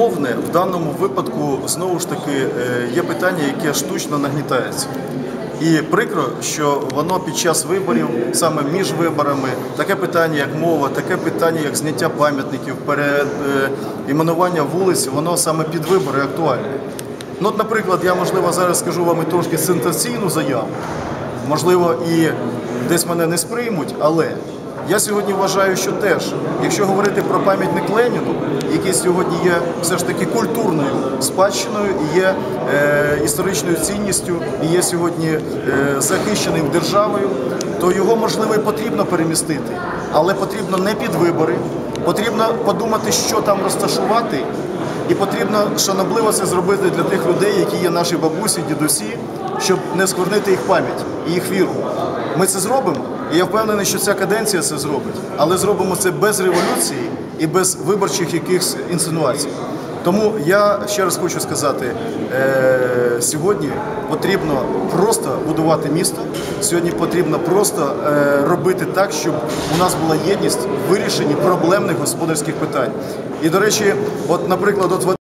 Мовне в даному випадку знову ж таки е, є питання, яке штучно нагнітається. І прикро, що воно під час виборів, саме між виборами, таке питання, як мова, таке питання, як зняття пам'ятників, переіменування вулиць, воно саме під вибори актуальне. Ну, от, наприклад, я можливо зараз скажу вам і трошки сенсаційну заяву, можливо, і десь мене не сприймуть, але я сьогодні вважаю, що теж, якщо говорити про пам'ятник Леніну, який сьогодні є все ж таки культурною спадщиною, є е, історичною цінністю, і є сьогодні е, захищеним державою, то його можливо і потрібно перемістити, але потрібно не під вибори, потрібно подумати, що там розташувати. І потрібно шанобливо це зробити для тих людей, які є наші бабусі, дідусі, щоб не сквернити їх пам'ять і їх віру. Ми це зробимо, і я впевнений, що ця каденція це зробить, але зробимо це без революції і без виборчих якихось інсинуацій. Тому я ще раз хочу сказати: е, сьогодні потрібно просто будувати місто. Сьогодні потрібно просто е, робити так, щоб у нас була єдність в вирішенні проблемних господарських питань. І до речі, от, наприклад, от